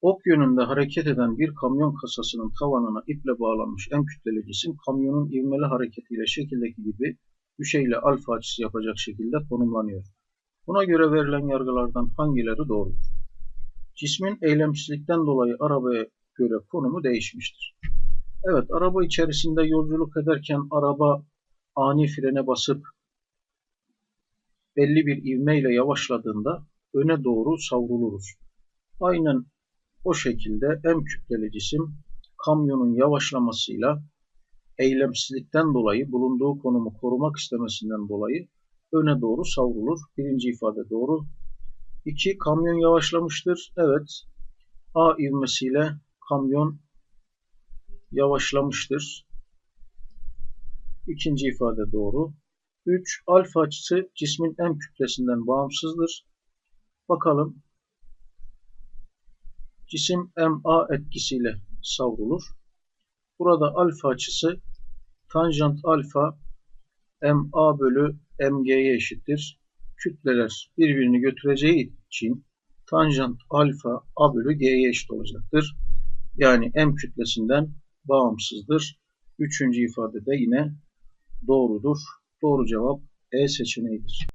Ok yönünde hareket eden bir kamyon kasasının tavanına iple bağlanmış en kütleli cisim kamyonun ivmeli hareketiyle şekildeki gibi düşeyle alfa açısı yapacak şekilde konumlanıyor. Buna göre verilen yargılardan hangileri doğrudur? Cismin eylemsizlikten dolayı arabaya göre konumu değişmiştir. Evet, araba içerisinde yolculuk ederken araba ani frene basıp belli bir ivmeyle yavaşladığında öne doğru savruluruz. Aynen o şekilde M kütleli cisim kamyonun yavaşlamasıyla eylemsizlikten dolayı bulunduğu konumu korumak istemesinden dolayı öne doğru savrulur. Birinci ifade doğru. 2. Kamyon yavaşlamıştır. Evet. A ivmesiyle kamyon yavaşlamıştır. İkinci ifade doğru. 3. Alfa açısı cismin M kütlesinden bağımsızdır. Bakalım. Cisim MA etkisiyle savrulur. Burada alfa açısı tanjant alfa MA bölü MG'ye eşittir. Kütleler birbirini götüreceği için tanjant alfa A bölü G'ye eşit olacaktır. Yani M kütlesinden bağımsızdır. Üçüncü ifade de yine doğrudur. Doğru cevap E seçeneğidir.